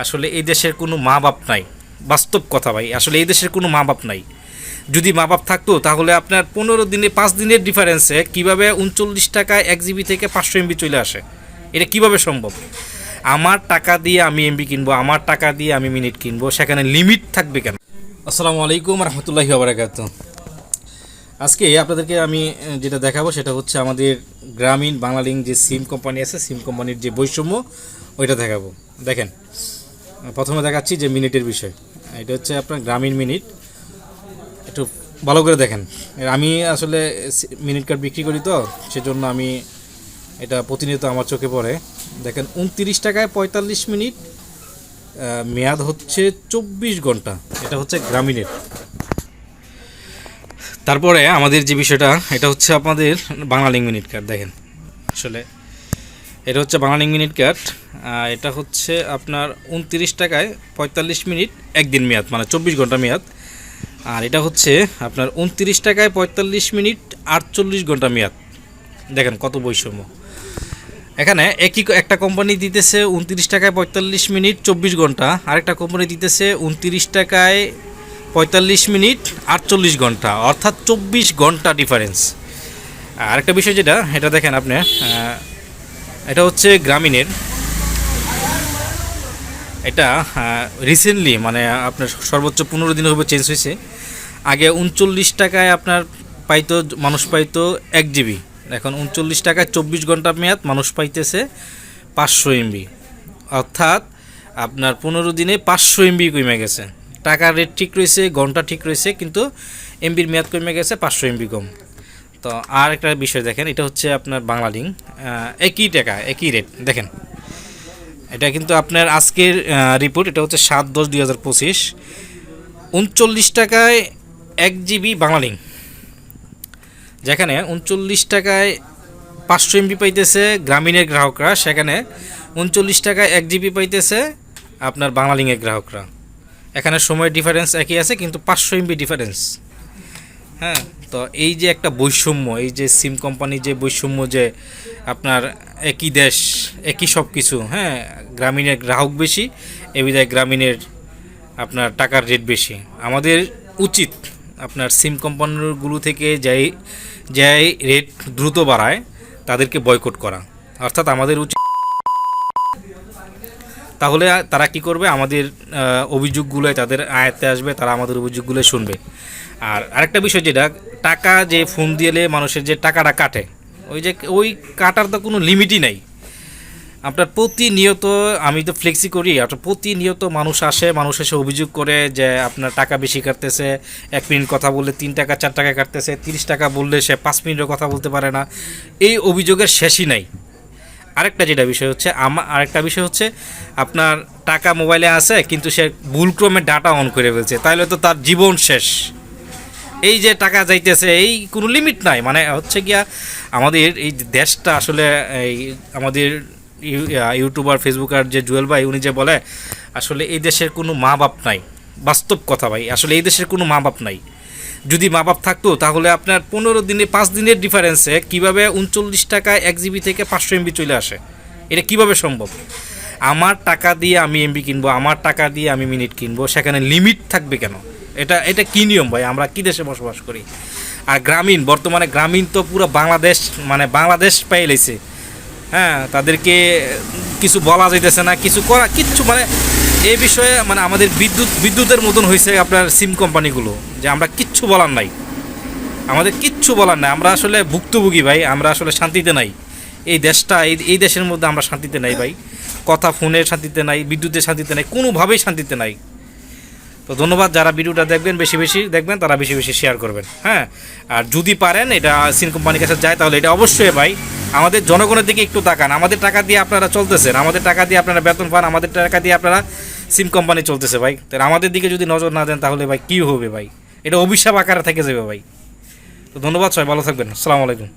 আসলে এই দেশের কোনো মা বাপ নাই। বাস্তব কথা ভাই, আসলে এই দেশের কোনো মা বাপ নাই। যদি মা বাপ থাকতো, তাহলে আপনার পনেরো দিনে, পাঁচ দিনের ডিফারেন্সে কীভাবে উনচল্লিশ টাকায় এক জিবি থেকে পাঁচশো এমবি চলে আসে? এটা কীভাবে সম্ভব? আমার টাকা দিয়ে আমি এমবি কিনবো, আমার টাকা দিয়ে আমি মিনিট কিনবো, সেখানে লিমিট থাকবে কেন? আসসালামু আলাইকুম রহমতুল্লাহি বারাকাত আজকে আপনাদেরকে আমি যেটা দেখাবো সেটা হচ্ছে আমাদের গ্রামীণ বাংলালিঙ্ক যে সিম কোম্পানি আছে সিম কোম্পানির যে বৈষম্য, ওইটা দেখাবো। দেখেন প্রথমে দেখাচ্ছি যে মিনিটের বিষয়। এটা হচ্ছে আপনার গ্রামীণ মিনিট। একটু ভালো করে দেখেন। আমি আসলে মিনিট কার্ড বিক্রি করি তো, সেজন্য আমি এটা প্রতিনিয়ত আমার চোখে পড়ে। দেখেন, উনত্রিশ টাকায় পঁয়তাল্লিশ মিনিট মেয়াদ হচ্ছে চব্বিশ ঘণ্টা। এটা হচ্ছে গ্রামীণের। তারপরে আমাদের যে বিষয়টা, এটা হচ্ছে আপনাদের বাংলালিং মিনিট কার্ড, দেখেন। আসলে এটা হচ্ছে বাংলালিং মিনিট কার্ড এটা হচ্ছে আপনার উনত্রিশ টাকায় পঁয়তাল্লিশ মিনিট একদিন মেয়াদ মানে চব্বিশ ঘণ্টা মেয়াদ। আর এটা হচ্ছে আপনার উনত্রিশ টাকায় পঁয়তাল্লিশ মিনিট আটচল্লিশ ঘণ্টা মেয়াদ। দেখেন কত বৈষম্য। এখানে একই একটা কোম্পানি দিতেছে উনত্রিশ টাকায় পঁয়তাল্লিশ মিনিট চব্বিশ ঘণ্টা, আরেকটা কোম্পানি দিতেছে উনত্রিশ টাকায় পঁয়তাল্লিশ মিনিট আটচল্লিশ ঘণ্টা, অর্থাৎ চব্বিশ ঘণ্টা ডিফারেন্স আরেকটা বিষয় যেটা, এটা দেখেন আপনি এটা হচ্ছে গ্রামীণের। এটা রিসেন্টলি মানে আপনার সর্বোচ্চ পনেরো দিন হবে চেঞ্জ হয়েছে। আগে উনচল্লিশ টাকায় আপনার পাইতো, মানুষ পাইতো এক জিবি এখন উনচল্লিশ টাকায় চব্বিশ ঘণ্টা মেয়াদ মানুষ পাইতেছে পাঁচশো এমবি অর্থাৎ আপনার পনেরো দিনে পাঁচশো এমবি কমে গেছে। টাকার রেট ঠিক রয়েছে, ঘণ্টা ঠিক রয়েছে, কিন্তু এমবির মেয়াদ কমে গেছে পাঁচশো এমবি কম। তো আর একটা বিষয় দেখেন, এটা হচ্ছে আপনার বাংলা লিঙ্ক। একই টাকা, একই রেট দেখেন। এটা কিন্তু আপনার আজকের রিপোর্ট এটা হচ্ছে সাত দশ দুই হাজার পঁচিশ। উনচল্লিশ টাকায় এক জিবি বাংলালিং যেখানে উনচল্লিশ টাকায় পাঁচশো এমবি পাইতেছে গ্রামীণের গ্রাহকরা, সেখানে উনচল্লিশ টাকায় এক জিবি পাইতেছে আপনার বাংলালিংয়ের গ্রাহকরা। এখানে সময়ের ডিফারেন্স একই আছে, কিন্তু পাঁচশো এমবি ডিফারেন্স হ্যাঁ তো এই যে একটা বৈষম্য, এই যে সিম কোম্পানি যে বৈষম্য যে আপনার একই দেশ, একই সব কিছু হ্যাঁ গ্রামীণের গ্রাহক বেশি এবিধায় গ্রামীণের আপনার টাকার রেট বেশি। আমাদের উচিত আপনার সিম কোম্পানিগুলো থেকে যাই যাই রেট দ্রুত বাড়ায়, তাদেরকে বয়কট করা। অর্থাৎ আমাদের উচিত তাহলে তারা কি করবে? আমাদের অভিযোগগুলোয় তাদের আয়ত্তে আসবে, তারা আমাদের অভিযোগগুলো শুনবে। আর আরেকটা বিষয় যেটা, টাকা যে ফোন দিলে মানুষের যে টাকাটা কাটে, ওই যে ওই কাটার তো কোনো লিমিটই নাই। আপনার প্রতিনিয়ত, আমি তো ফ্লেক্সি করি, আপনার প্রতিনিয়ত মানুষ আসে, মানুষ এসে অভিযোগ করে যে আপনার টাকা বেশি কাটতেছে, এক মিনিট কথা বললে তিন টাকা, চার টাকা কাটতেছে, তিরিশ টাকা বললে সে পাঁচ মিনিটের কথা বলতে পারে না। এই অভিযোগের শেষই নাই। আরেকটা যেটা বিষয় হচ্ছে আমার আরেকটা বিষয় হচ্ছে, আপনার টাকা মোবাইলে আছে, কিন্তু সে ভুলক্রমে ডাটা অন করে ফেলছে তাহলে তো তার জীবন শেষ। এই যে টাকা যাইতেছে, এই কোনো লিমিট নাই। মানে হচ্ছে গিয়া আমাদের এই দেশটা আসলে এই আমাদের ইউটিউবার, ফেসবুকার যে জুয়েল ভাই, উনি যে বলে, আসলে এই দেশের কোনো মা বাপ নাই। বাস্তব কথা ভাই, আসলে এই দেশের কোনো মা বাপ নাই। যদি মা বাপ থাকতো, তাহলে আপনার পনেরো দিনে, পাঁচ দিনের ডিফারেন্সে কীভাবে উনচল্লিশ টাকায় এক জিবি থেকে পাঁচশো এমবি চলে আসে? এটা কীভাবে সম্ভব? আমার টাকা দিয়ে আমি এমবি কিনবো, আমার টাকা দিয়ে আমি মিনিট কিনবো, সেখানে লিমিট থাকবে কেন? এটা এটা কী নিয়ম ভাই? আমরা কী দেশে বসবাস করি? আর গ্রামীণ, বর্তমানে গ্রামীণ তো পুরো বাংলাদেশ মানে বাংলাদেশ পেয়ে লেছে হ্যাঁ তাদেরকে কিছু বলা যাইতেছে না, কিছু করা, কিচ্ছু মানে এই বিষয়ে মানে আমাদের বিদ্যুৎ, বিদ্যুতের মতন হয়েছে আপনার সিম কোম্পানিগুলো, যে আমরা কিচ্ছু বলার নাই। আমাদের কিচ্ছু বলার নাই। আমরা আসলে ভুক্তভোগী ভাই, আমরা আসলে শান্তিতে নাই। এই দেশটা, এই এই দেশের মধ্যে আমরা শান্তিতে নাই ভাই। কথা ফোনের শান্তিতে নাই বিদ্যুতের শান্তিতে নাই, কোনোভাবেই শান্তিতে নাই। তো ধন্যবাদ, যারা ভিডিওটা দেখবেন, বেশি বেশি দেখবেন, তারা বেশি বেশি শেয়ার করবেন হ্যাঁ? আর যদি পারেন, এটা সিন কোম্পানির কাছে যায়, তাহলে এটা অবশ্যই ভাই, আমাদের জনগণের দিকে একটু তাকান। আমাদের টাকা দিয়ে আপনারা চলতেছেন, আমাদের টাকা দিয়ে আপনারা বেতন পান, আমাদের টাকা দিয়ে আপনারা সিম কোম্পানি চলতেছে ভাই। তাহলে আমাদের দিকে যদি নজর না দেন, তাহলে ভাই, কী হবে ভাই? এটা অভিশাপ আকারে থেকে যাবে ভাই। তো ধন্যবাদ সবাই, ভালো থাকবেন। আসসালামু আলাইকুম।